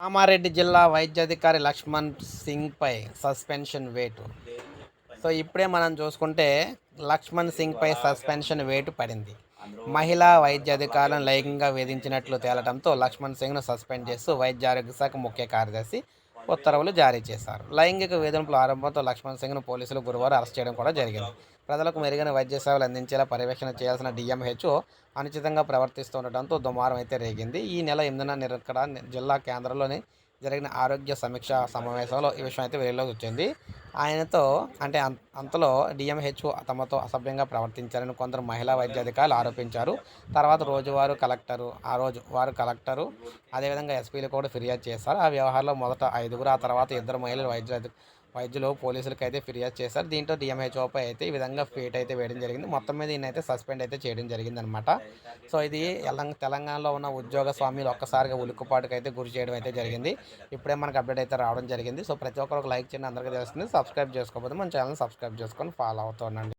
కామారెడ్డి జిల్లా వైద్యాధికారి లక్ష్మణ్ సింగ్పై సస్పెన్షన్ వేటు. సో ఇప్పుడే మనం చూసుకుంటే లక్ష్మణ్ సింగ్పై సస్పెన్షన్ వేటు పడింది. మహిళా వైద్యాధికారులను లైంగికంగా వేధించినట్లు తేలడంతో లక్ష్మణ్ సింగ్ను సస్పెండ్ చేస్తూ వైద్య ఆరోగ్య శాఖ ముఖ్య కార్యదర్శి ఉత్తర్వులు జారీ చేశారు. లైంగిక వేధింపుల ఆరంభంతో లక్ష్మణ్ సింగ్ను పోలీసులు గురువారం అరెస్ట్ చేయడం కూడా జరిగింది. ప్రజలకు మెరుగైన వైద్య సేవలు అందించేలా పర్యవేక్షణ చేయాల్సిన డిఎంహెచ్ఓ అనుచితంగా ప్రవర్తిస్తుండటంతో దుమారం అయితే రేగింది. ఈ నెల ఎనిమిదిన నిరక్కడ జిల్లా కేంద్రంలోని జరిగిన ఆరోగ్య సమీక్ష సమావేశంలో ఈ విషయం అయితే వెలుగులోకి వచ్చింది. ఆయనతో అంటే అంతలో డిఎంహెచ్ఓ తమతో అసభ్యంగా ప్రవర్తించారని కొందరు మహిళా వైద్యాధికారులు ఆరోపించారు. తర్వాత రోజువారు కలెక్టరు ఆ రోజు వారు కలెక్టరు అదేవిధంగా ఎస్పీలు కూడా ఫిర్యాదు చేశారు. ఆ వ్యవహారంలో మొదట ఐదుగురు ఆ తర్వాత ఇద్దరు మహిళలు వైద్య వైద్యులు పోలీసులకు అయితే ఫిర్యాదు చేశారు. దీంతో డిఎంహెచ్ఓపై అయితే ఈ విధంగా ఫీట్ అయితే వేయడం జరిగింది. మొత్తం మీద ఈయన అయితే సస్పెండ్ అయితే చేయడం జరిగింది అనమాట సో ఇది తెలంగాణలో ఉన్న ఉద్యోగ స్వామ్యులు ఒక్కసారిగా ఉలుక్కుపాటుకు అయితే గురి చేయడం అయితే జరిగింది. ఇప్పుడే మనకు అప్డేట్ అయితే రావడం జరిగింది. సో ప్రతి ఒక్కరు లైక్ చేయండి. అందరికీ తెలుస్తుంది. సబ్స్క్రైబ్ చేసుకోకపోతే మన ఛానల్ సబ్స్క్రైబ్ చేసుకొని ఫాలో అవుతుండండి